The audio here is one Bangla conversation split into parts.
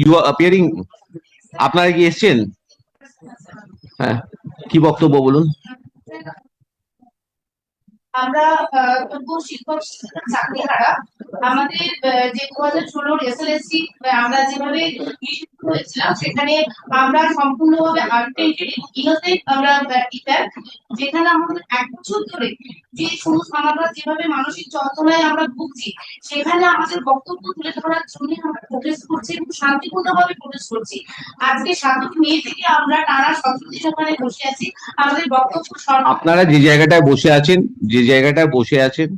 ইউ অ্যাপিয়ারিং আপনারা কি এসছেন? হ্যাঁ কি বক্তব্য বলুন? আমরা যোগ্য শিক্ষক, শিক্ষিকা, চাকরিহারা, আমাদের যে দু হাজার ষোলোর এসএলএসসি আমরা যেভাবে হয়েছিলাম সেখানে আমরা সম্পূর্ণভাবে আনটেন্টেড এবং আমরা টিচার যেখানে আমাদের এক বছর ধরে যে সমস্ত আমরা যেভাবে মানসিক যন্ত্রণায় আমরা ভুগছি, সেখানে আমাদের বক্তব্য তুলে ধরার জন্য আমরা প্রোগ্রেস করছি এবং শান্তিপূর্ণভাবে প্রোগ্রেস করছি। আজকে সাতই মে থেকে আমরা টানা সতেরো দিন বসে আছি, আমাদের বক্তব্য আপনারা যে জায়গাটায় বসে আছেন, যে জায়গাটায় বসে আছেন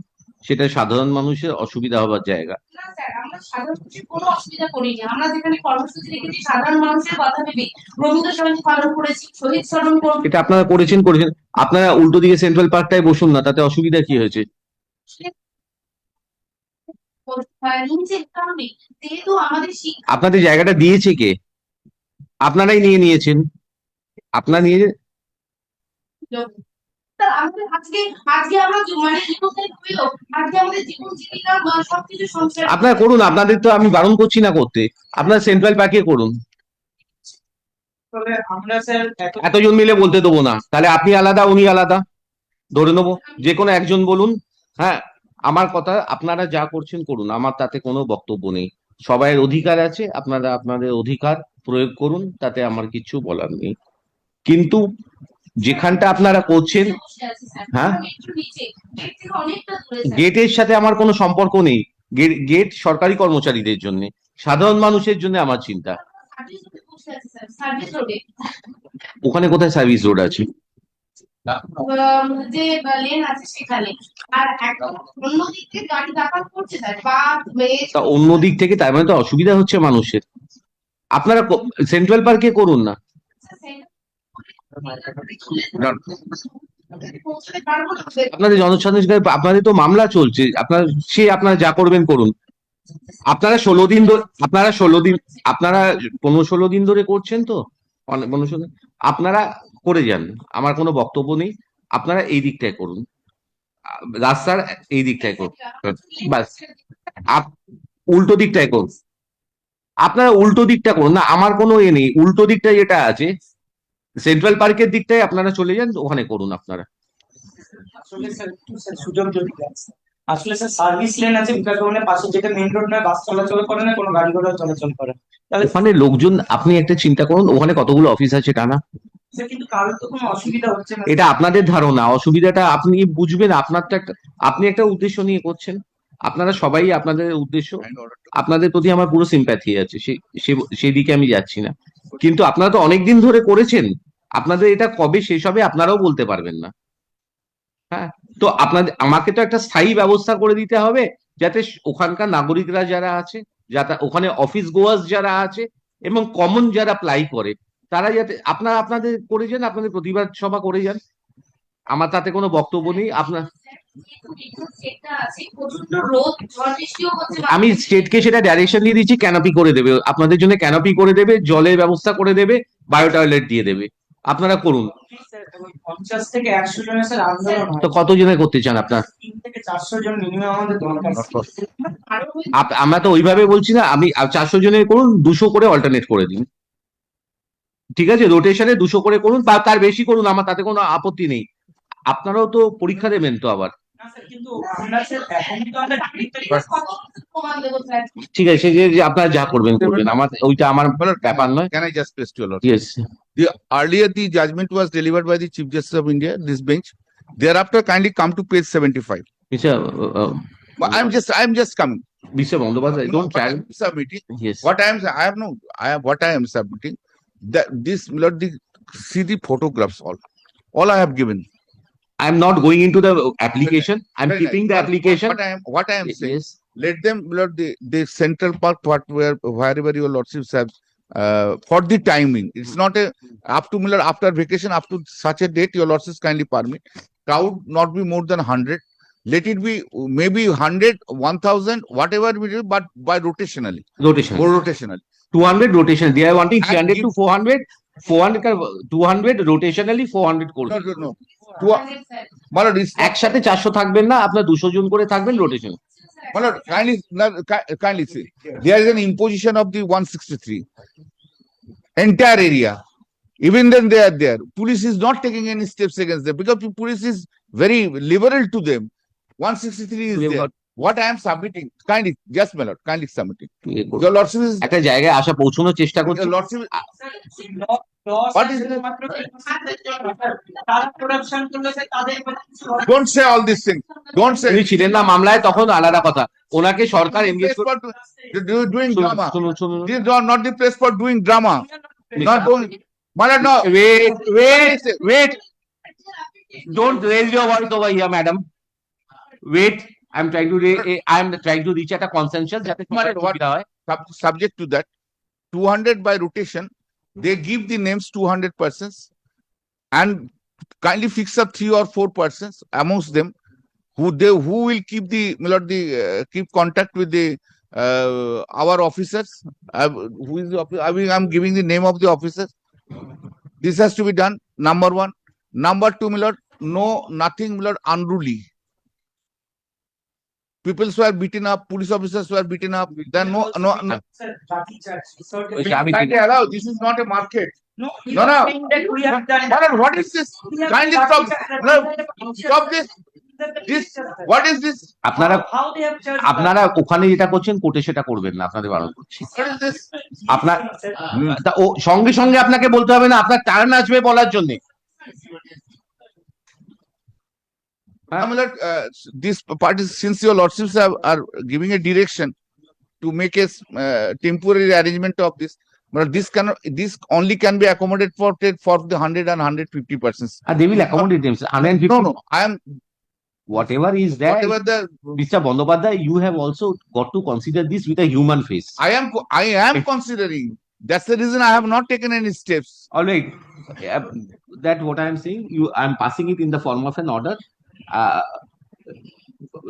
সেটা সাধারণ মানুষের অসুবিধা হবার জায়গা। না স্যার আমরা সাধারণ মানুষের কোনো অসুবিধা করিনি। আমরা যেখানে কর্মসূচি রেখেছি সাধারণ মানুষের কথা ভেবে রবীন্দ্র সংগীত পালন করেছি শহীদ স্মরণ করব। এটা আপনারা করেছেন করেছেন। আপনারা উল্টো দিকে সেন্ট্রাল পার্কটায় বসুন না তাতে অসুবিধা কি হয়েছে? আপনাদের জায়গাটা দিয়েছে কে? আপনারাই নিয়ে নিয়েছেন। আপনারা নিয়ে আমাদের আজকে আজকে আমরা মানে জীবনের হইল আজকে আমাদের জীবন জীবিকা সবকিছু সংসার। আপনারা করুন আপনাদের তো আমি বারণ করছি না করতে। আপনারা সেন্ট্রাল পার্কে করুন। এতজন মিলে বলতে দেবো না। তাহলে আপনি আলাদা উনি আলাদা। ধরে নেব যে কোনো একজন বলুন। হ্যাঁ আমার কথা আপনারা যা করছেন করুন। আমার তাতে কোনো বক্তব্য নেই। সবাইয়ের অধিকার আছে আপনারা আপনাদের অধিকার প্রয়োগ করুন তাতে আমার কিছু বলার নেই। কিন্তু যেখানটা আপনারা করছেন। হ্যাঁ? গেটের সাথে আমার কোনো সম্পর্ক নেই গেট সরকারি কর্মচারীদের জন্য, সাধারণ মানুষের জন্য আমার চিন্তা ওখানে কোথায় সার্ভিস রোড আছে আর অন্য দিক থেকে থেকে তার মানে তো অসুবিধা হচ্ছে মানুষের আপনারা সেন্ট্রাল পার্কে করুন না পৌঁছতে পারব না স্যার। আপনাদের জনসাধারণ আপনাদের তো মামলা চলছে। আপনারা সে আপনারা যা করবেন করুন। আপনারা ষোলো দিন ধরে, আপনারা ষোলো দিন, আপনারা পনেরো ষোলো দিন ধরে করছেন তো? অনেক- পনেরো ষোলো আপনারা করে যান। আমার কোনো বক্তব্য নেই। আপনারা এই দিকটায় করুন। রাস্তার এই দিকটায় করুন। বাস। উল্টো দিকটায় করুন। আপনারা উল্টো দিকটা করুন। না, আমার কোনো এ নেই। উল্টো দিকটা যেটা আছে সেন্ট্রাল পার্কের দিকটায় আপনারা চলে যান ওখানে করুন আপনারা। আসলে স্যার একটু স্যার সুযোগ যদি আসলে স্যার সার্ভিস লেন আছে বিকাশ ভবনের পাশে যেটা মেইন রোড নয় বাস চলাচল করে না কোনো গাড়ি ঘোড়া চলাচল করে তাহলে ওখানে লোকজন আপনি একটা চিন্তা করুন ওখানে কতগুলো অফিস আছে টানা? কিন্তু কারোর তো কোনো অসুবিধা হচ্ছে না। এটা আপনাদের ধারণা অসুবিধাটা আপনি বুঝবেন আপনার তো একটা আপনি একটা উদ্দেশ্য নিয়ে করছেন। আপনারা সবাই আপনাদের উদ্দেশ্য আপনাদের প্রতি আমার পুরো সিম্প্যাথি আছে সে- সে- আমি যাচ্ছি না। কিন্তু আপনারা তো অনেকদিন ধরে করেছেন আপনাদের এটা কবে শেষ হবে আপনারাও বলতে পারবেন না। হ্যাঁ? তো আপনাদের, আমাকে তো একটা স্থায়ী ব্যবস্থা করে দিতে হবে যাতে ওখানকার নাগরিকরা যারা আছে, যাতে, ওখানে অফিস গোয়ার্স যারা আছে এবং কমন যারা প্লাই করে, তারা যাতে, আপনারা আপনাদের করে যান, আপনাদের প্রতিবাদ সভা করে যান। আমার তাতে কোনো বক্তব্য নেই, আপনার আমি স্টেটকে সেটা ডাইরেকশন দিয়ে দিচ্ছি ক্যানপি করে দেবে। আপনাদের জন্য ক্যানোপি করে দেবে, জলের ব্যবস্থা করে দেবে বায়ো টয়লেট দিয়ে দেবে। আপনারা করুন। জনের তো কত জনে করতে চান আপনার? তিন থেকে চারশো জন মিনিমাম আমাদের দরকার। আরও আপ- আমরা তো ওইভাবে বলছি না আমি চারশো জনের করুন দুশো করে অল্টারনেট করে দিন। ঠিক আছে রোটেশনে দুশো করে করুন বা তার বেশি করুন আমার তাতে কোনো আপত্তি নেই। আপনারাও তো পরীক্ষা দেবেন তো আবার। না স্যার কিন্তু আমরা স্যার এখন তো আমরা তারিখ তারিখ কত প্রমাণ দেবো স্যার ঠিক আছে সে যে যে আপনারা যা করবেন করবেন আমার ওইটা আমার ব্যাপার নয় Can I just press to your lord? Yes The earlier the judgment was delivered by the Chief Justice of India, this bench. Thereafter kindly come to page seventy-five. Mr But I'm just, I'm just coming. Mr Bandyopadhyay No, don't but carry I'm Submitting, yes what I am, I have no, I have, what I am submitting, that this, Lord, the, see the photographs all. All I have given. I'm not going into the application. I'm right, keeping right. the application. But I am, what I am saying is, let them let the, the central part what where wherever your lordships have uh, for the timing. It's not a up to Miller after vacation up to such a date. Your lordships kindly permit crowd not be more than hundred. Let it be maybe 100, 1000, whatever we do, but by rotationally. Rotationally. Two hundred rotationally. 200 rotation. They are wanting 300 to 400. 400 uh, 200 rotationally 400 cold. No, no, no. Not- একসাথে 400 থাকবেন না আপনার দুশো জন করে থাকবেন rotation kindly, no, ki- kindly see, there is an imposition of the one sixty-three. Entire area. Even then they are there. Police is not taking any steps against them because police is very liberal to them. One sixty-three is We there. Got- What I am submitting, kindly, just my lord, kindly submitting. ইয়ে করুন। Your lordship is, একটা জায়গায় আসা পৌঁছানোর চেষ্টা করছি করলে স্যার তাদের don't say all these things. Don't say. উনি ছিলেন না মামলায় তখন আলাদা কথা ওনাকে সরকার engage Place for do- do- Doing drama. শুনুন শুনুন This is not the place for doing drama. Not doing, my lord, no. wait wait wait don't raise your voice over here madam wait i'm trying to ra- eh, i'm trying to reach at a consensus যাতে সবার Madam, what- সুবিধা হয় sub- subject to that, two hundred by rotation, they give the names two hundred persons and kindly fix up three or four persons amongst them who they, who will keep the, my lord, the, uh, keep contact with the, uh, our officers. Uh, who is the, offi- I mean, I'm giving the name of the officers. This has to be done, number one. Number two, my lord, no, nothing, my lord, unruly. Peoples were beaten up police officers were beaten up then no no this is not a market no no what is this kind of stop stop this আপনারা আপনারা ওখানে যেটা করছেন কোর্টে সেটা করবেন না আপনাদের বারণ করছি। সঙ্গে সঙ্গে আপনাকে বলতে হবে না আপনার টার্ন আসবে বলার জন্য। I like, uh, this parties, since your lordships have, are giving a direction to make a uh, temporary arrangement of this, but this cannot, this only can be accommodated for, for the hundred and hundred fifty persons. R they will accommodate themselves 150 No, no, I am, whatever is there whatever the, Mr. Bandyopadhyay you have also got to consider this with a human face I am, I am considering. That's the reason I have not taken any steps. all right Uh, that what i am saying you i'm passing it in the form of an order uh,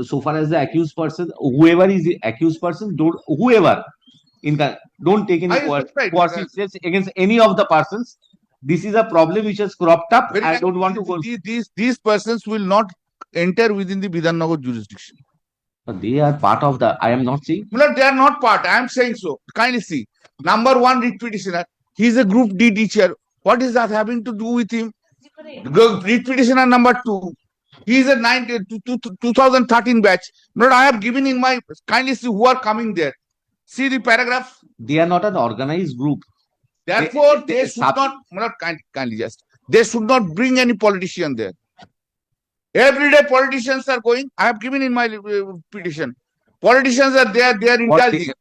so far as the accused person whoever is the accused person don't whoever in the don't take any I- coer- right, steps against any of the persons this is a problem which has cropped up Very i kindly, don't want to go These, these, these persons will not enter within the Vidhannagar jurisdiction. But they are part of the i am not saying No, they are not part. I am saying so. Kindly see. Number one read petitioner. He is a group D teacher. What is that having to do with him? Go- Read petitioner number two. He is a 90, two- two- 2013 batch. No, I have given in my, kindly see who are coming there. See the paragraph. they are not an organized group Therefore, they- they should sub- not, not kind, kindly just, they should not bring any politician there. Everyday politicians are going, I have given in my uh, petition. Politicians are there, they are indulging.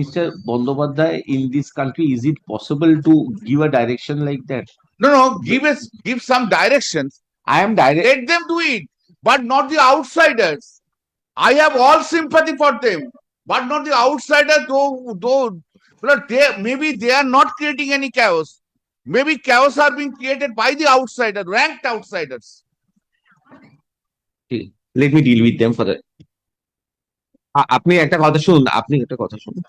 Mr. Bandyopadhyay, in this country, is it possible to give a direction like that? No, no, give us, give some directions. I am direct. Let them do it, but not the outsiders. I have all sympathy for them, but not the outsiders, though, though, but they, maybe they are not creating any chaos. Maybe chaos are being created by the outsider, ranked outsiders. Let me deal with them for the. আ- আপনি একটা কথা শুনুন আপনি একটা কথা শুনুন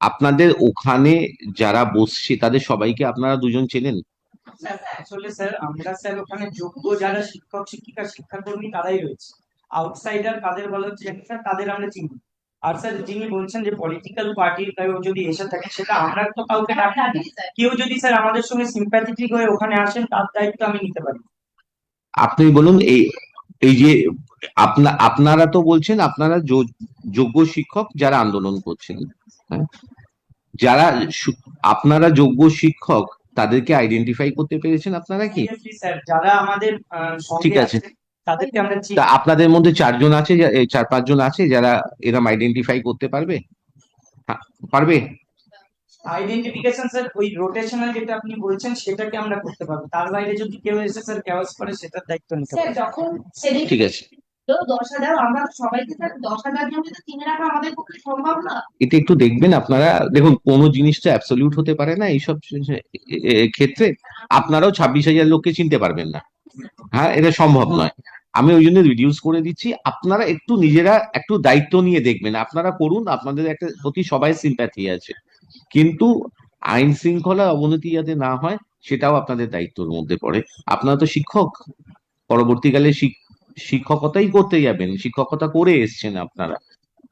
আপনাদের ওখানে যারা বসছে তাদের সবাইকে আপনারা দুজন চেনেন আসলে স্যার আমরা স্যার ওখানে যোগ্য যারা শিক্ষক শিক্ষিকা শিক্ষাকর্মী তারাই রয়েছে। আউটসাইডার কাদের বলা হচ্ছে স্যার তাদের আমরা চিনি। আর স্যার যিনি বলছেন যে পলিটিক্যাল পার্টির কেউ যদি এসে থাকে সেটা আমরা তো কাউকে ডাকি কেউ যদি স্যার আমাদের সঙ্গে সিম্প্যাথেটিক হয়ে ওখানে আসেন তার দায়িত্ব আমি নিতে পারি। আপনি বলুন এই এই যে আপনা আপনারা তো বলছেন আপনারা যোগ্য শিক্ষক যারা আন্দোলন করছেন হ্যাঁ? যারা আপনারা যোগ্য শিক্ষক তাদেরকে আইডেন্টিফাই করতে পেরেছেন আপনারা কি? স্যার যারা আমাদের ঠিক আছে। তাদেরকে আমরা আপনাদের মধ্যে চারজন আছে চার পাঁচজন আছে যারা এরম আইডেন্টিফাই করতে পারবে? হ্যাঁ, পারবে? আইডেন্টিফিকেশন স্যার ওই রোটেশনাল যেটা আপনি বলছেন সেটাকে আমরা করতে পারব। তার বাইরে যদি কেউ এসে স্যার ক্যাওয়াস করে সেটার দায়িত্ব নিতে স্যার যখন ঠিক আছে। দশ হাজার, আমরা সবাইকে স্যার দশ হাজার জনকে তো কিনে রাখা আমাদের পক্ষে সম্ভব না। এটা একটু দেখবেন আপনারা, দেখুন, কোনো জিনিসটা অ্যাবসলিউট হতে পারে না এইসব ক্ষেত্রে। আপনারাও ছাব্বিশ হাজার লোককে চিনতে পারবেন না। হ্যাঁ এটা সম্ভব নয়। আমি ওই জন্য রিডিউস করে দিচ্ছি, আপনারা একটু নিজেরা একটু দায়িত্ব নিয়ে দেখবেন। আপনারা করুন, আপনাদের একটা প্রতি সবাই সিম্প্যাথি আছে। কিন্তু আইন শৃঙ্খলা অবনতি যাতে না হয়, সেটাও আপনাদের দায়িত্বের মধ্যে পড়ে। আপনারা তো শিক্ষক, পরবর্তীকালে শিক্ষকতাই করতে যাবেন শিক্ষকতা করে এসছেন আপনারা।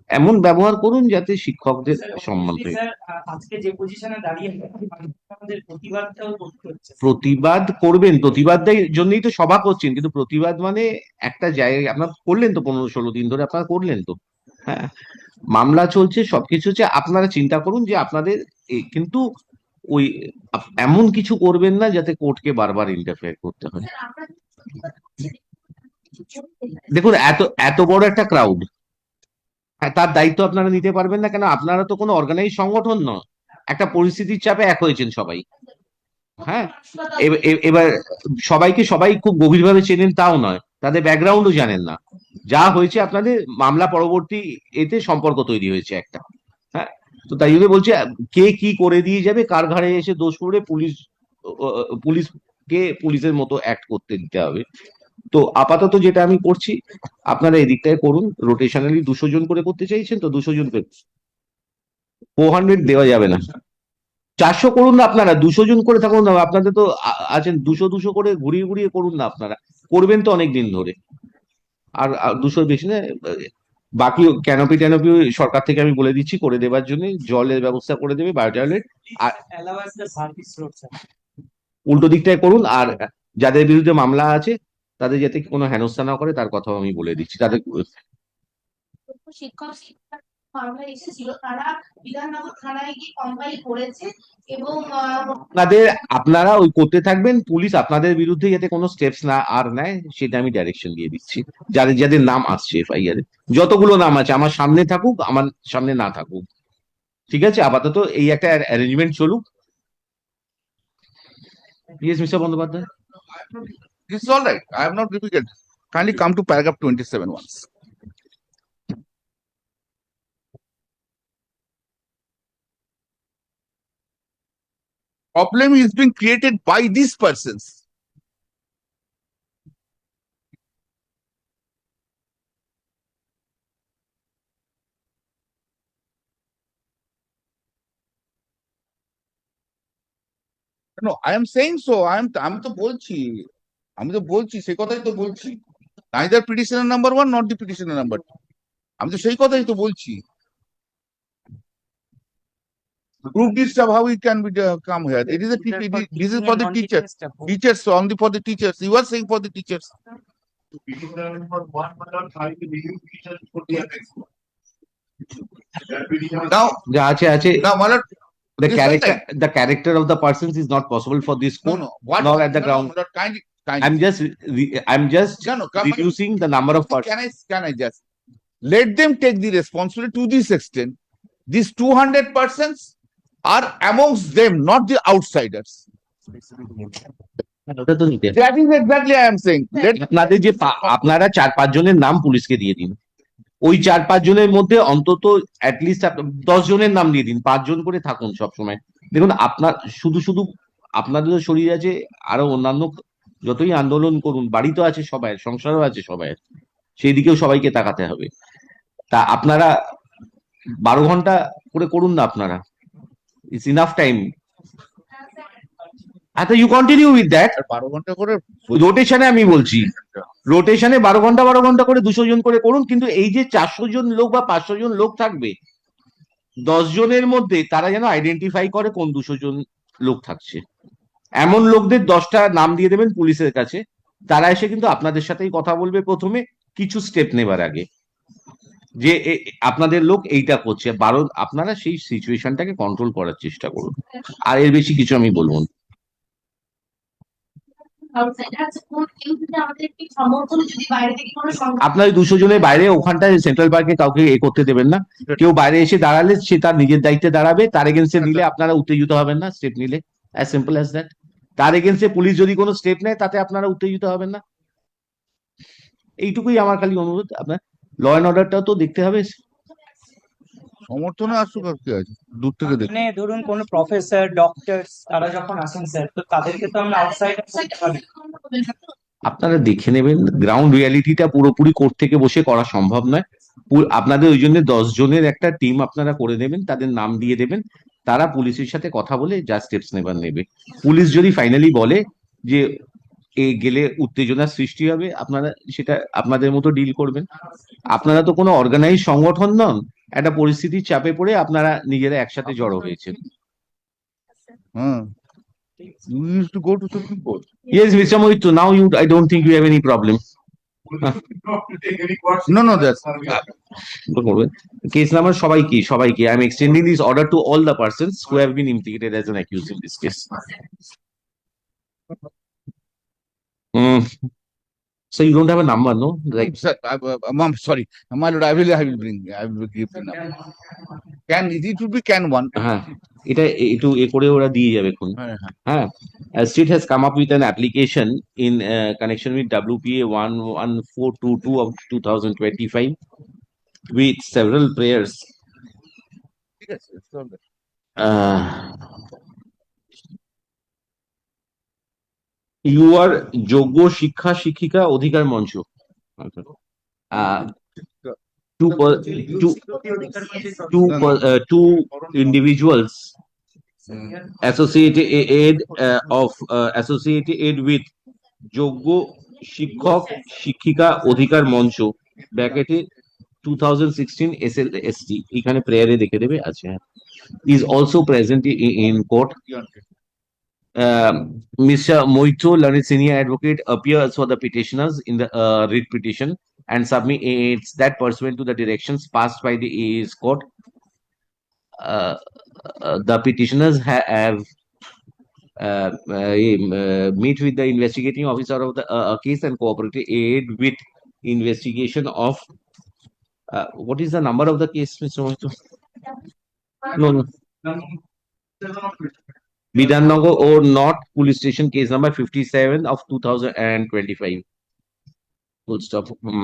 এমন ব্যবহার করুন যাতে শিক্ষকদের সম্মান obviously, থাকে স্যার আ- আজকে যে পজিশনে দাঁড়িয়ে আমাদের প্রতিবাদটাও করতে হচ্ছে। প্রতিবাদ করবেন প্রতিবাদের জন্যই তো সভা করছেন কিন্তু প্রতিবাদ মানে একটা জায়গায় আপনার করলেন তো পনেরো ষোলো দিন ধরে আপনারা করলেন তো। হ্যাঁ মামলা চলছে সবকিছু হচ্ছে আপনারা চিন্তা করুন যে আপনাদের এ- কিন্তু ওই এমন কিছু করবেন না যাতে কোর্টকে বারবার ইন্টারফেয়ার করতে হয়। দেখুন, এত এত বড় একটা ক্রাউড হ্যাঁ তার দায়িত্ব আপনারা নিতে পারবেন না, কেন আপনারা তো কোনো অর্গানাইজ সংগঠন নয়। একটা পরিস্থিতির চাপে এক হয়েছেন সবাই। হ্যাঁ এবার সবাইকে সবাই খুব গভীরভাবে চেনেন তাও নয়, তাদের ব্যাকগ্রাউন্ডও জানেন না। যা হয়েছে আপনাদের মামলা পরবর্তী এতে সম্পর্ক তৈরি হয়েছে একটা হ্যাঁ। তো তাই জন্য বলছি, কে কি করে দিয়ে যাবে, কার ঘাড়ে এসে দোষ করে পুলিশ পুলিশকে পুলিশের মতো অ্যাক্ট করতে দিতে হবে। তো আপাতত যেটা আমি করছি আপনারা এদিকটায় করুন। রোটেশনালি দুশো জন করে করতে চাইছেন তো দুশো জন ফোর হান্ড্রেড দেওয়া যাবে না। চারশো করুন না আপনারা দুশো জন করে থাকুন না। আপনাদের তো আছেন দুশো দুশো করে ঘুরিয়ে ঘুরিয়ে করুন না আপনারা। করবেন তো অনেক দিন ধরে। আর দুশোর বেশি না বাকি ক্যানোপি ট্যানোপি সরকার থেকে আমি বলে দিচ্ছি করে দেবার জন্য। জলের ব্যবস্থা করে দেবে বায়ো টয়লেট আর- উল্টো দিকটায় করুন। আর যাদের বিরুদ্ধে মামলা আছে তাদের যাতে কোনো হেনস্থা না করে তার কথাও আমি বলে দিচ্ছি। তাদের শিক্ষক আপনাদের আপনারা ওই করতে থাকবেন পুলিশ আপনাদের বিরুদ্ধে যাতে কোনো স্টেপস না আর নেয় সেটা আমি ডাইরেকশন দিয়ে দিচ্ছি। যাদের যাদের নাম আসছে এফআইআর যতগুলো নাম আছে আমার সামনে থাকুক আমার সামনে না থাকুক। ঠিক আছে? আপাতত এই একটা অ্যারেঞ্জমেন্ট চলুক। Yes Mr Bandyopadhyay. This is all right. I have not difficult. Kindly come to paragraph twenty-seven once. Problem is being created by these persons. No, I am saying so. I am, আমি তো বলছি আমি তো বলছি সেই কথাই তো বলছি neither petitioner number one not the petitioner number two আমি তো সেই কথাই তো বলছি proof this stuff how it can be uh, come here it is a are TP for this is for the teachers teachers only for the teachers you are saying for the teachers now যা আছে আছে now my lord the this character the character of the persons is not possible for this no no what Not at the ground. my lord, kindly kindly i'm just re- i'm just no no come reducing the number of persons Can I, can I just, let them take the responsibility to this extent. These two hundred persons are amongst them, not the outsiders. That is exactly I am saying. Let, আপনাদের যে আপনারা চার পাঁচ জনের নাম পুলিশকে দিয়ে দিন ওই চার পাঁচ জনের মধ্যে অন্তত অ্যাটলিস্ট দশ জনের নাম দিয়ে দিন পাঁচজন করে থাকুন সবসময় দেখুন আপনার শুধু শুধু আপনাদেরও শরীর আছে আরও অন্যান্য যতই আন্দোলন করুন বাড়ি তো আছে সবাই সংসারও আছে সবাই সেই দিকেও সবাইকে তাকাতে হবে। তা আপনারা বারো ঘণ্টা করে করুন না আপনারা। ইটস ইনাফ টাইম আচ্ছা ইউ কন্টিনিউ উইথ দ্যাট বারো ঘণ্টা করে রোটেশনে আমি বলছি। রোটেশনে বারো ঘণ্টা বারো ঘণ্টা করে দুশো জন করে করুন কিন্তু এই যে চারশো জন লোক বা পাঁচশো জন লোক থাকবে দশ জনের মধ্যে তারা যেন আইডেন্টিফাই করে কোন দুশো জন লোক থাকছে। এমন লোকদের দশটা নাম দিয়ে দেবেন পুলিশের কাছে। তারা এসে কিন্তু আপনাদের সাথেই কথা বলবে প্রথমে, কিছু স্টেপ নেবার আগে। যে আপনাদের লোক এইটা করছে বারো আপনারা সেই সিচুয়েশনটাকে কন্ট্রোল করার চেষ্টা করুন। আর এর বেশি কিছু আমি বলব আপনার দুশো জনের বাইরে ওখানটায় সেন্ট্রাল পার্কে কাউকে এ করতে দেবেন না। কেউ বাইরে এসে দাঁড়ালে সে তার নিজের দায়িত্বে দাঁড়াবে। তার এগেনস্টে নিলে আপনারা উত্তেজিত হবেন না স্টেপ নিলে। অ্যাজ সিম্পল অ্যাজ দ্যাট তার এগেনস্টে পুলিশ যদি কোনো স্টেপ নেয় তাতে আপনারা উত্তেজিত হবেন না। এইটুকুই আমার খালি অনুরোধ। আপনার ল অ্যান্ড অর্ডারটাও তো দেখতে হবে। সমর্থনে আসুক আর কি আছে। দূর থেকে দেখ মানে ধরুন কোন প্রফেসর ডক্টর তারা যখন আসেন স্যার তো তাদেরকে তো আমরা আউটসাইড আপনারা দেখে নেবেন গ্রাউন্ড রিয়ালিটিটা পুরোপুরি কোর্ট থেকে বসে করা সম্ভব নয়। আপনাদের ওই জন্য দশ জনের একটা টিম আপনারা করে দেবেন তাদের নাম দিয়ে দেবেন। তারা পুলিশের সাথে কথা বলে যা স্টেপস নেবার নেবে পুলিশ যদি ফাইনালি বলে যে এ গেলে উত্তেজনার সৃষ্টি হবে আপনারা সেটা আপনাদের মতো ডিল করবেন আপনারা তো কোনো অর্গানাইজ সংগঠন নন একটা পরিস্থিতির চাপে পড়ে আপনারা নিজেরা একসাথে জড়ো হয়েছেন Huh. You used to go to Supreme Court. Yes, Mr. Mohit, now you, I don't think you have any problem. No, no, that's- case number সবাই কি সবাই কি I am extending this order to all the persons who have been implicated as an accused in this case So you don't have a number, no? Like, Sir, I, uh, I'm sorry, my lord, I will, I will bring, I will give the number. Can, it will be can one. হ্যাঁ এটা একটু এ করে ওরা দিয়ে যাবে এখন হ্যাঁ, হ্যাঁ। হ্যাঁ Uh, state has come up with an application in uh, connection with WPA one one four two two of two thousand twenty-five with several prayers ঠিক আছে, it's all right. Uh, you are যোগ্য শিক্ষা শিক্ষিকা অধিকার মঞ্চ two per, two two per, two individuals. Associated uh, of uh, associated with যোগ্য শিক্ষক শিক্ষিকা অধিকার মঞ্চ ব্র্যাকেটে two thousand sixteen S L S T এখানে প্রেয়ারে দেখে দেবে আছে is also present in court Um, Mr. Moito, learned senior advocate, appears for the petitioners in the uh, writ petition and submits that pursuant to the directions passed by the AA's court. Uh, uh, the petitioners ha- have uh, uh, uh, meet with the investigating officer of the uh, case and cooperative aid with investigation of uh, what is the number of the case, Mr. Moito? No, no. Bidhannagar or North Police Station case number fifty-seven of two thousand and twenty-five. Full stop. Hmm.